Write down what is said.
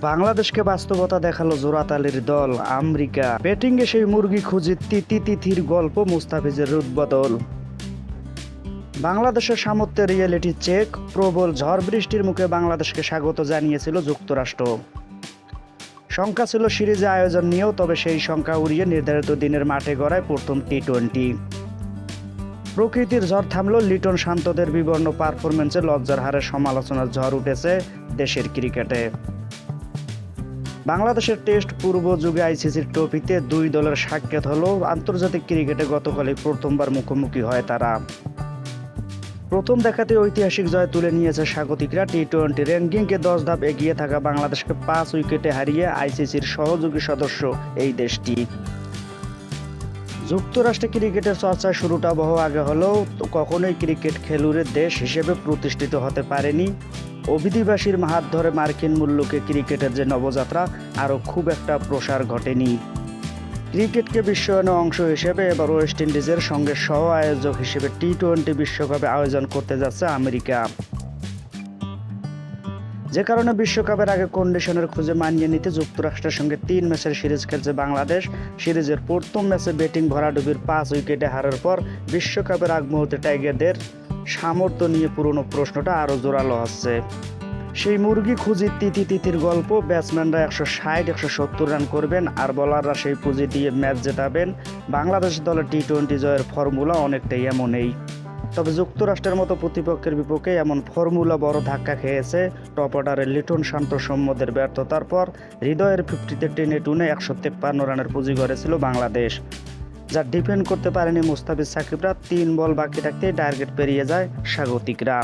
বাংলাদেশকে বাস্তবতা দেখাল জোরাতালির দল, আমেরিকা। ব্যাটিংয়ে সেই মুরগি খুঁজে তিতি তিথির গল্প মুস্তাফিজের উদ্বোধন বাংলাদেশের সামর্থ্যের রিয়েলিটি চেক প্রবল ঝড় বৃষ্টির মুখে বাংলাদেশকে স্বাগত জানিয়েছিল যুক্তরাষ্ট্র। সংখ্যা ছিল সিরিজে আয়োজন নিয়েও, তবে সেই সংখ্যা উড়িয়ে নির্ধারিত দিনের মাঠে গড়ায় প্রথম টি টোয়েন্টি প্রকৃতির ঝড় থামলো, লিটন শান্তদের বিবর্ণ পারফরমেন্সে লজ্জার হারে সমালোচনার ঝড় উঠেছে দেশের ক্রিকেটে। বাংলাদেশের টেস্ট পূর্ব যুগে আইসিসির ট্রফিতে দুই দলের সাক্ষাৎ হলো। আন্তর্জাতিক ক্রিকেটে গতকালই প্রথমবার মুখোমুখি হয় তারা। প্রথম দেখাতে ঐতিহাসিক জয় তুলে নিয়েছে স্বাগতিকরা টি টোয়েন্টি র্যাঙ্কিংকে। দশ ধাপ এগিয়ে থাকা বাংলাদেশকে পাঁচ উইকেটে হারিয়ে আইসিসির সহযোগী সদস্য এই দেশটি। যুক্তরাষ্ট্রে ক্রিকেটের চর্চা শুরুটা বহু আগে হলেও কখনোই ক্রিকেট খেলুড়ের দেশ হিসেবে প্রতিষ্ঠিত হতে পারেনি। অভিধিবাসীর হাত ধরে মার্কিন মূল্যকে ক্রিকেটের যে নবযাত্রা, আরও খুব একটা প্রসার ঘটেনি। ক্রিকেটকে বিশ্বায়নের অংশ হিসেবে এবার ওয়েস্ট ইন্ডিজের সঙ্গে সহ আয়োজক হিসেবে টি টোয়েন্টি বিশ্বকাপে আয়োজন করতে যাচ্ছে আমেরিকা। যে কারণে বিশ্বকাপের আগে কন্ডিশনের খুঁজে মানিয়ে নিতে যুক্তরাষ্ট্রের সঙ্গে তিন ম্যাচের সিরিজ খেলছে বাংলাদেশ। সিরিজের প্রথম ম্যাচে ব্যাটিং ভরাডুবির পাঁচ উইকেটে হারার পর বিশ্বকাপের আগ মুহূর্তে টাইগারদের সামর্থ্য নিয়ে পুরনো প্রশ্নটা আরও জোরালো হচ্ছে সেই মুরগি খুঁজি তিথি তিথির গল্প, ব্যাটসম্যানরা একশো ষাট, একশো সত্তর রান করবেন আর বলাররা সেই পুঁজি দিয়ে ম্যাচ জেতাবেন। বাংলাদেশ দলের টি টোয়েন্টি জয়ের ফর্মুলা অনেকটাই এমনই। তবে যুক্তরাষ্ট্রের মতো প্রতিপক্ষের বিপক্ষে এমন ফর্মুলা বড় ধাক্কা খেয়েছে। টপ অর্ডারের লিটন শান্ত সম্মদের ব্যর্থতার পর হৃদয়ের ফিফটিতে টেনে টুনে একশো তেপ্পান্ন রানের পুঁজি গড়েছিল বাংলাদেশ। যা ডিফেন্ড করতে পারেনি মুস্তাফিজ সাকিবরা, তিন বল বাকি থাকতেই টার্গেট পেরিয়ে যায় স্বাগতিকরা।